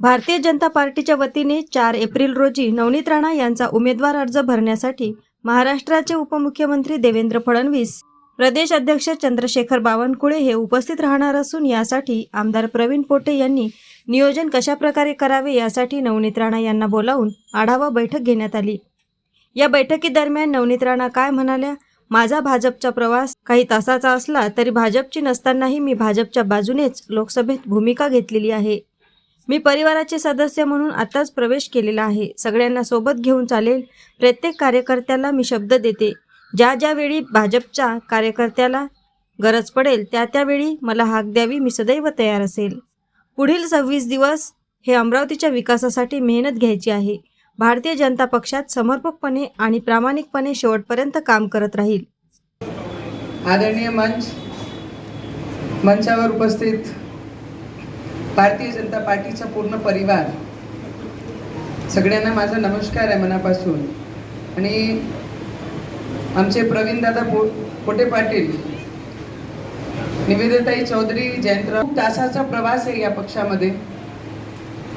भारतीय जनता पार्टीच्या वतीने चार एप्रिल रोजी नवनीत राणा यांचा उमेदवार अर्ज भरण्यासाठी महाराष्ट्राचे उपमुख्यमंत्री देवेंद्र फडणवीस प्रदेश अध्यक्ष चंद्रशेखर बावनकुळे हे उपस्थित राहणार असून यासाठी आमदार प्रवीण पोटे यांनी नियोजन कशाप्रकारे करावे यासाठी नवनीत राणा यांना बोलावून आढावा बैठक घेण्यात आली. या बैठकीदरम्यान नवनीत राणा काय म्हणाल्या माझा भाजपचा प्रवास काही तासाचा असला तरी भाजपची नसतानाही मी भाजपच्या बाजूनेच लोकसभेत भूमिका घेतलेली आहे. मी परिवाराचे सदस्य म्हणून आताच प्रवेश केलेला आहे. सगळ्यांना सोबत घेऊन चालेल. प्रत्येक कार्यकर्त्याला मी शब्द देते. ज्या ज्यावेळी भाजपच्या कार्यकर्त्याला गरज पडेल त्या त्यावेळी मला हाक द्यावी मी सदैव तयार असेल. पुढील सव्वीस दिवस हे अमरावतीच्या विकासासाठी मेहनत घ्यायची आहे. भारतीय जनता पक्षात समर्पकपणे आणि प्रामाणिकपणे शेवटपर्यंत काम करत राहील. आदरणीय मंच मंचावर उपस्थित भारतीय जनता पार्टीचा पूर्ण परिवार सगळ्यांना माझा नमस्कार आहे मनापासून. आणि आमचे प्रवीणदादा पो पोटे पाटील निवेदिताई चौधरी जयंतराव खूप तासाचा प्रवास आहे या पक्षामध्ये.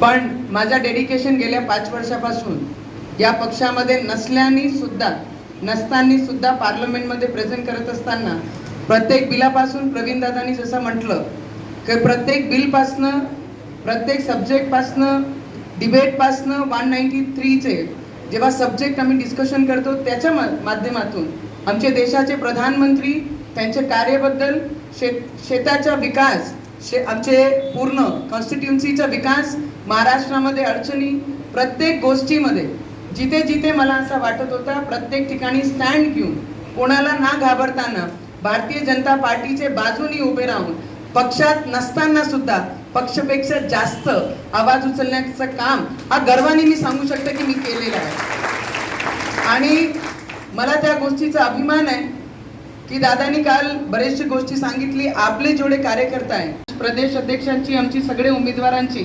पण माझा डेडिकेशन गेल्या पाच वर्षापासून या पक्षामध्ये नसल्याने सुद्धा नसताना सुद्धा पार्लमेंटमध्ये प्रेझेंट करत असताना प्रत्येक बिलापासून प्रवीणदादांनी जसं म्हटलं की प्रत्येक बिलपासनं प्रत्येक सब्जेक्टपासनं डिबेटपासनं वन नाईन्टी थ्रीचे जेव्हा सब्जेक्ट आम्ही डिस्कशन करतो त्याच्या मा माध्यमातून आमचे देशाचे प्रधानमंत्री त्यांच्या कार्याबद्दल शेत शेताचा विकास शे आमचे पूर्ण कॉन्स्टिट्युन्सीचा विकास महाराष्ट्रामध्ये अडचणी प्रत्येक गोष्टीमध्ये जिथे जिथे मला असा वाटत होता प्रत्येक ठिकाणी स्टँड घेऊन कोणाला ना घाबरताना भारतीय जनता पार्टीचे बाजूनी उभे राहून पक्षात नसताना सुद्धा पक्षपेक्षा जास्त आवाज उचलण्याचं काम हा गर्वाने मी सांगू शकते की मी केलेलं आहे. आणि मला त्या गोष्टीचा अभिमान आहे की दादानी काल बरेचशी गोष्टी सांगितली. आपले जेवढे कार्यकर्ता आहे प्रदेश अध्यक्षांची आमची सगळे उमेदवारांची.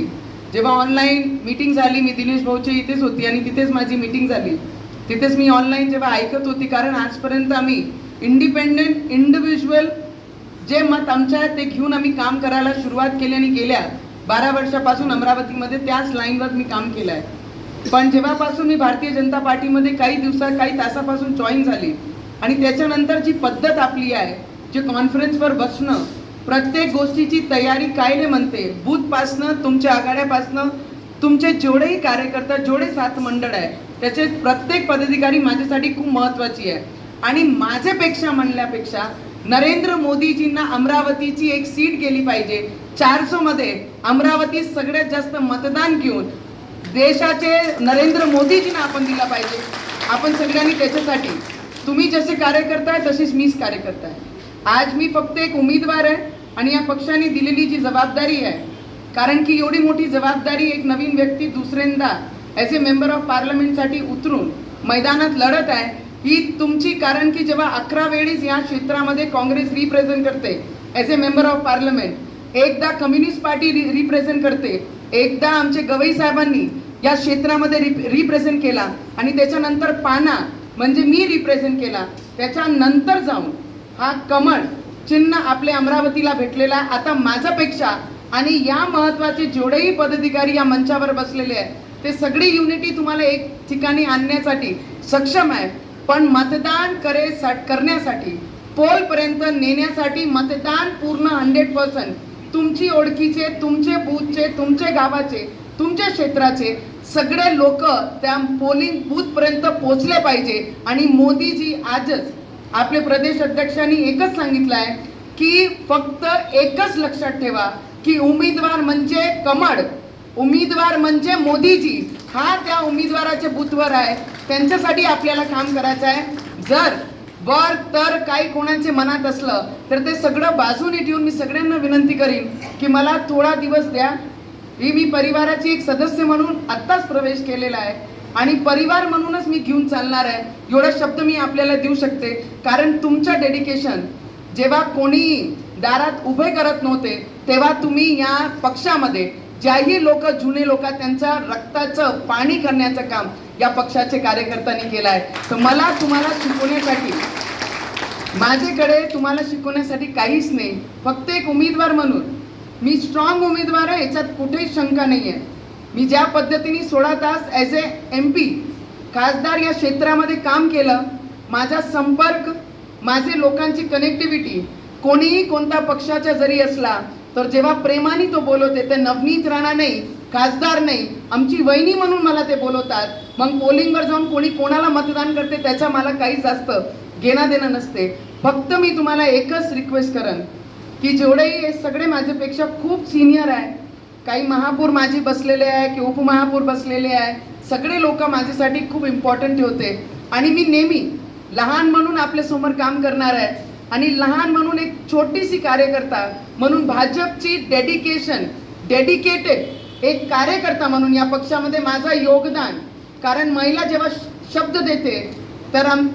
जेव्हा ऑनलाईन मीटिंग झाली मी दिनेश भाऊची इथेच होती आणि तिथेच माझी मीटिंग झाली. तिथेच मी ऑनलाईन जेव्हा ऐकत होती कारण आजपर्यंत आम्ही इंडिपेंडेंट इंडिव्हिज्युअल जे मत आमच्या आहे ते घेऊन आम्ही काम करायला सुरुवात केली आणि गेल्या बारा वर्षापासून अमरावतीमध्ये त्याच लाईनवर मी काम केलं आहे. पण जेव्हापासून मी भारतीय जनता पार्टीमध्ये काही दिवसात काही तासापासून जॉईन झाली आणि त्याच्यानंतर जी पद्धत आपली आहे जे कॉन्फरन्सवर बसणं प्रत्येक गोष्टीची तयारी कायले म्हणते? बूथपासनं तुमच्या आघाड्यापासनं तुमचे जेवढेही कार्यकर्ता जेवढे सात मंडळ आहे त्याचे प्रत्येक पदाधिकारी माझ्यासाठी खूप महत्त्वाची आहे. आणि माझ्यापेक्षा म्हणल्यापेक्षा नरेंद्र मोदीजींना अमरावतीची एक सीट गेली पाहिजे. चारसोमध्ये अमरावती सगळ्यात जास्त मतदान घेऊन देशाचे नरेंद्र मोदीजींना आपण दिला पाहिजे. आपण सगळ्यांनी त्याच्यासाठी तुम्ही जसे कार्यकर्ता आहे तसेच मीच कार्यकर्ता आहे आज मी फक्त एक उमेदवार आहे आणि या पक्षाने दिलेली जी जबाबदारी आहे कारण की एवढी मोठी जबाबदारी एक नवीन व्यक्ती दुसऱ्यांदा ॲज ए मेंबर ऑफ पार्लमेंटसाठी उतरून मैदानात लढत आहे. ही तुमची कारण की जेव्हा अकरा वेळीस या क्षेत्रामध्ये काँग्रेस रिप्रेझेंट करते as a member of parliament एकदा कम्युनिस्ट पार्टी रिप्रेझेंट करते एकदा आमचे गवई साहेबांनी या क्षेत्रामध्ये रिप्रेझेंट केला आणि त्याच्यानंतर पाना म्हणजे मी रिप्रेझेंट केला त्याच्यानंतर जाऊन हा कमळ चिन्ह आपल्या अमरावतीला भेटलेला आहे. आता माझ्यापेक्षा आणि या महत्त्वाचे जेवढेही पदाधिकारी या मंचावर बसलेले आहेत ते सगळी युनिटी तुम्हाला एक ठिकाणी आणण्यासाठी सक्षम आहे. पण मतदान करे करण्यासाठी पोलपर्यंत नेण्यासाठी मतदान पूर्ण हंड्रेड पर्सेंट तुमची ओळखीचे तुमचे बूथचे तुमचे गावाचे तुमच्या क्षेत्राचे सगळे लोक त्या पोलिंग बूथपर्यंत पोचले पाहिजे. आणि मोदीजी आजच आपले प्रदेश अध्यक्षांनी एकच सांगितलं आहे की फक्त एकच लक्षात ठेवा की उमेदवार म्हणजे कमळ उमेदवार म्हणजे मोदीजी. हा त्या उमेदवाराच्या बूथवर आहे. त्यांच्यासाठी आपल्याला काम करायचं आहे. जर वर तर काही कोणाचे मनात असलं तर ते सगळं बाजूने ठेवून मी सगळ्यांना विनंती करीन की मला थोडा दिवस द्या. ही मी परिवाराची एक सदस्य म्हणून आत्ताच प्रवेश केलेला आहे. आणि परिवार म्हणूनच मी घेऊन चालणार आहे. एवढा शब्द मी आपल्याला देऊ शकते. कारण तुमचं डेडिकेशन जेव्हा कोणी दारात उभे करत नव्हते तेव्हा तुम्ही या पक्षामध्ये ज्याही लोक जुने लोक त्यांच्या रक्ताचं पाणी करण्याचं काम या पक्षाचे कार्यकर्त्यांनी केला आहे तर मला तुम्हाला शिकवण्यासाठी माझ्याकडे तुम्हाला शिकवण्यासाठी काहीच नाही. फक्त एक उमेदवार म्हणून. मी स्ट्रॉंग उमेदवार आहे याच्यात कुठेही शंका नाही आहे मी ज्या पद्धतीने सोळा तास ॲज ए एम पी खासदार या क्षेत्रामध्ये काम केलं माझा संपर्क माझे लोकांची कनेक्टिव्हिटी कोणीही कोणत्या पक्षाच्या जरी असला तर जेव्हा प्रेमाने तो बोलवते ते नवनीत राणा नाही खासदार नाही आमची वहिनी म्हणून मला ते बोलवतात. मग पोलिंगवर जाऊन कोणी कोणाला मतदान करते त्याचा मला काही जास्त घेणं देणं नसते. फक्त मी तुम्हाला एकच रिक्वेस्ट करन की जेवढेही हे सगळे माझ्यापेक्षा खूप सिनियर आहे काही महापूर माझी बसलेले आहे की उपमहापूर बसलेले आहे सगळे लोक माझ्यासाठी खूप इम्पॉर्टंट होते आणि मी नेहमी लहान म्हणून आपल्यासमोर काम करणार आहे. आणि लहान म्हणून एक छोटीशी कार्यकर्ता म्हणून भाजपची डेडिकेशन डेडिकेटेड एक कार्यकर्ता म्हणून या पक्षामध्ये माझं योगदान कारण महिला जेव्हा श- शब्द देते तर आम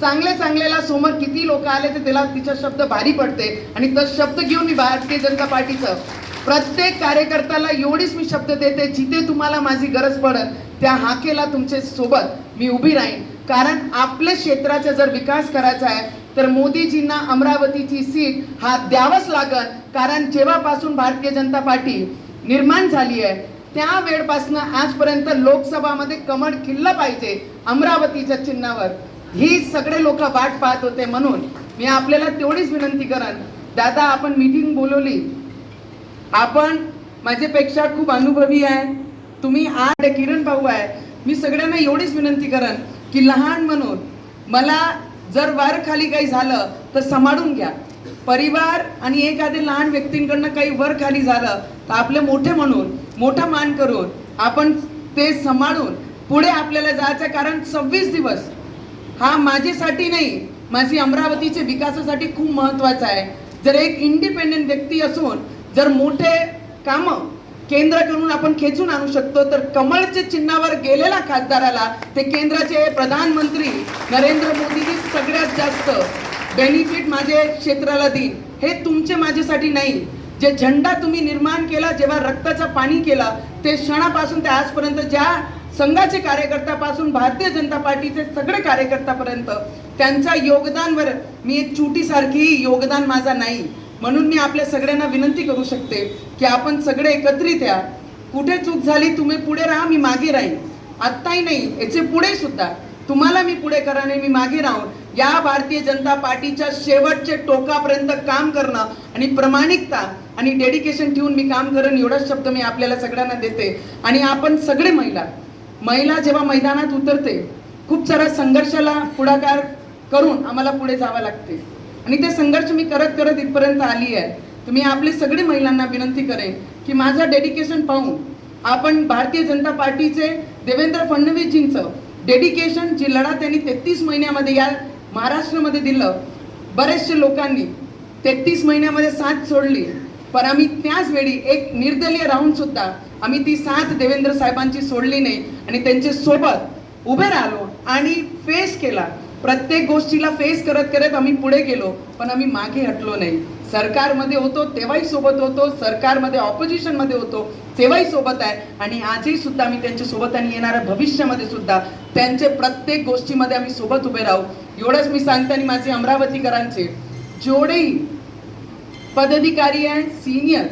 चांगल्या चांगल्याला समोर किती लोक आले तर त्याला तिचा शब्द भारी पडते. आणि तो शब्द घेऊन मी भारतीय जनता पार्टीचं प्रत्येक कार्यकर्त्याला एवढीच मी शब्द देते जिथे तुम्हाला माझी गरज पडत त्या हाकेला तुमचे सोबत मी उभी राहीन. कारण आपल्या क्षेत्राचा जर विकास करायचा आहे तर मोदीजींना अमरावतीची सीट हा द्यावंच लागत कारण जेव्हापासून भारतीय जनता पार्टी निर्माण झाली आहे. त्या वेळपासनं आजपर्यंत लोकसभामध्ये कमळ खिल्लं पाहिजे अमरावतीच्या चिन्हावर. ही सगळे लोक वाट पाहत होते म्हणून मी आपल्याला तेवढीच विनंती करन दादा आपण मीटिंग बोलवली. आपण माझ्यापेक्षा खूप अनुभवी आहे. तुम्ही आज किरण भाऊ आहे. मी सगळ्यांना एवढीच विनंती करन की लहान म्हणून मला जर वर खाली काही झालं तर सांभाळून घ्या. परिवार आणि एखाद्या लहान व्यक्तींकडनं काही वर खाली झालं तर आपले मोठे म्हणून मोठा मान करून आपण ते सांभाळून पुढे आपल्याला जायचं कारण सव्वीस दिवस हा माझ्यासाठी नाही माझी अमरावतीच्या विकासासाठी खूप महत्त्वाचा आहे. जर एक इंडिपेंडेंट व्यक्ती असून जर मोठे कामं केंद्राकडून आपण खेचून आणू शकतो तर कमळच्या चिन्हावर गेलेला खासदाराला ते केंद्राचे प्रधानमंत्री नरेंद्र मोदीजी सगळ्यात जास्त बेनिफिट माझे क्षेत्राला देईन हे तुमचे माझ्यासाठी नाही. जे झेंडा तुम्ही निर्माण केला जेव्हा रक्ताचा पाणी केला ते क्षणापासून ते आजपर्यंत ज्या संघाचे कार्यकर्त्यापासून भारतीय जनता पार्टीचे सगळे कार्यकर्त्यापर्यंत त्यांच्या योगदानवर मी एक चुटीसारखी योगदान माझा नाही. म्हणून मी आपल्या सगळ्यांना विनंती करू शकते की आपण सगळे एकत्रित या. कुठे चूक झाली तुम्ही पुढे राहा मी मागे राहीन. आत्ताही नाही याचे पुढे सुद्धा तुम्हाला मी पुढे करा नाही मी मागे राहून या भारतीय जनता पार्टीच्या शेवटचे टोकापर्यंत काम करणं आणि प्रामाणिकता आणि डेडिकेशन ठेवून मी काम करेन एवढाच शब्द मी आपल्याला सगळ्यांना देते. आणि आपण सगळे महिला महिला जेव्हा मैदानात उतरते खूप सारा संघर्षाला पुढाकार करून आम्हाला पुढे जावं लागते. आणि ते संघर्ष मी करत करत इथपर्यंत आली आहे. तर मी आपले सगळे महिलांना विनंती करेन की माझं डेडिकेशन पाहून आपण भारतीय जनता पार्टीचे देवेंद्र फडणवीसजींचं डेडिकेशन जी लढा त्यांनी तेहतीस महिन्यामध्ये या महाराष्ट्रामध्ये दिलं बरेचसे लोकांनी तेहतीस महिन्यामध्ये साथ सोडली पण आम्ही त्याच वेळी एक निर्दलीय राहून सुद्धा आम्ही ती साथ देवेंद्र साहेबांची सोडली नाही. आणि त्यांच्यासोबत उभे राहिलो आणि फेस केला. प्रत्येक गोष्टीला फेस करत करत आम्ही पुढे गेलो पण आम्ही मागे हटलो नाही. सरकारमध्ये होतो तेव्हाही सोबत होतो सरकारमध्ये ऑपोजिशनमध्ये होतो तेव्हाही सोबत आहे. आणि आजही सुद्धा आम्ही त्यांच्यासोबत आणि येणाऱ्या भविष्यामध्ये सुद्धा त्यांचे प्रत्येक गोष्टीमध्ये आम्ही सोबत उभे राहू. एवढंच मी सांगते आणि माझे अमरावतीकरांचे जेवढेही पदाधिकारी आहे सिनियर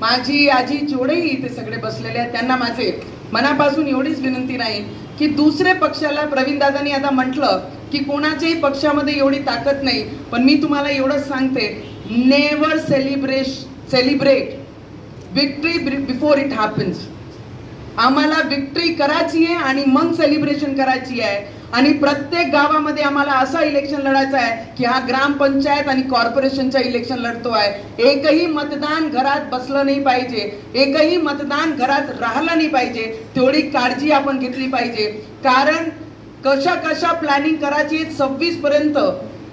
माझी आजी जेवढेही इथे सगळे बसलेले आहेत त्यांना माझे मनापासून एवढीच विनंती नाही की दुसऱ्या पक्षाला प्रवीण दादांनी आता म्हटलं की कोणाच्याही पक्षामध्ये एवढी ताकद नाही पण मी तुम्हाला एवढंच सांगते never celebrate celebrate victory before it happens आम्हाला विक्ट्री करायची आहे आणि मग सेलिब्रेशन करायची आहे. आणि प्रत्येक गावामध्ये आम्हाला असं इलेक्शन लढायचं आहे की हा ग्रामपंचायत आणि कॉर्पोरेशनचा इलेक्शन लढतो आहे. एकही मतदान घरात बसलं नाही पाहिजे. एकही मतदान घरात राहिलं नाही पाहिजे. तेवढी काळजी आपण घेतली पाहिजे. कारण कशा कशा प्लॅनिंग करायची सव्वीस पर्यंत.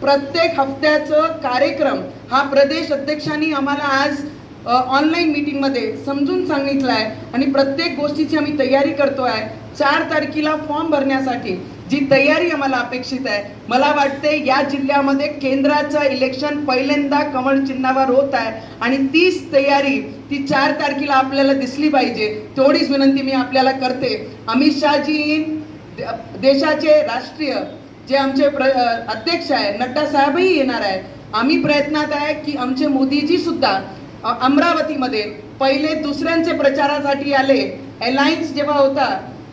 प्रत्येक हफ्त्याचं कार्यक्रम हा प्रदेश अध्यक्षांनी आम्हाला आज ऑनलाईन मीटिंगमध्ये समजून सांगितलं आहे. आणि प्रत्येक गोष्टीची आम्ही तयारी करतो आहे चार तारखेला फॉर्म भरण्यासाठी. जी तयारी आम्हाला अपेक्षित आहे. मला वाटते या जिल्ह्यामध्ये केंद्राचं इलेक्शन पहिल्यांदा कमळ चिन्हावर होत आहे. आणि तीच तयारी ती चार तारखेला आपल्याला दिसली पाहिजे तेवढीच विनंती मी आपल्याला करते. अमित शहाजी देशाचे राष्ट्रीय जे आमचे प्र अध्यक्ष आहे नड्डा साहेबही येणार आहे. आम्ही प्रयत्नात आहे की आमचे मोदीजी सुद्धा अमरावतीमध्ये पहिले दुसऱ्यांचे प्रचारासाठी आले. अलायन्स जेव्हा होता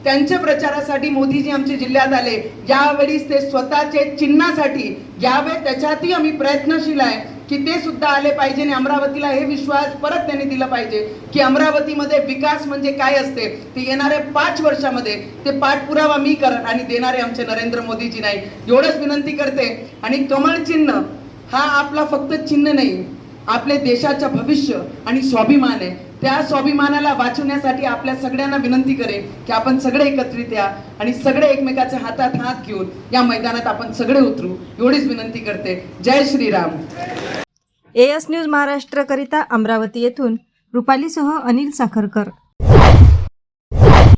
त्यांच्या प्रचारासाठी मोदीजी आमच्या जिल्ह्यात आले. यावेळीस ते स्वतःचे चिन्हासाठी यावे त्याच्यातही आम्ही प्रयत्नशील आहे की ते सुद्धा आले पाहिजे आणि अमरावतीला हे विश्वास परत त्यांनी दिला पाहिजे की अमरावतीमध्ये विकास म्हणजे काय असते ते येणाऱ्या पाच वर्षामध्ये ते पाठपुरावा मी करत आणि देणारे आमचे नरेंद्र मोदीजी नाही. एवढंच विनंती करते. आणि कमळ चिन्ह हा आपला फक्त चिन्ह नाही आपले देशाचं भविष्य आणि स्वाभिमान आहे. त्या स्वाभिमानाला वाचवण्यासाठी आपल्या सगळ्यांना विनंती करेन की आपण सगळे एकत्रित या आणि सगळे एकमेकाच्या हातात हात घेऊन या मैदानात आपण सगळे उतरू. एवढीच विनंती करते. जय श्रीराम. एएस न्यूज महाराष्ट्रकरिता अमरावती येथून रुपालीसह अनिल साखरकर.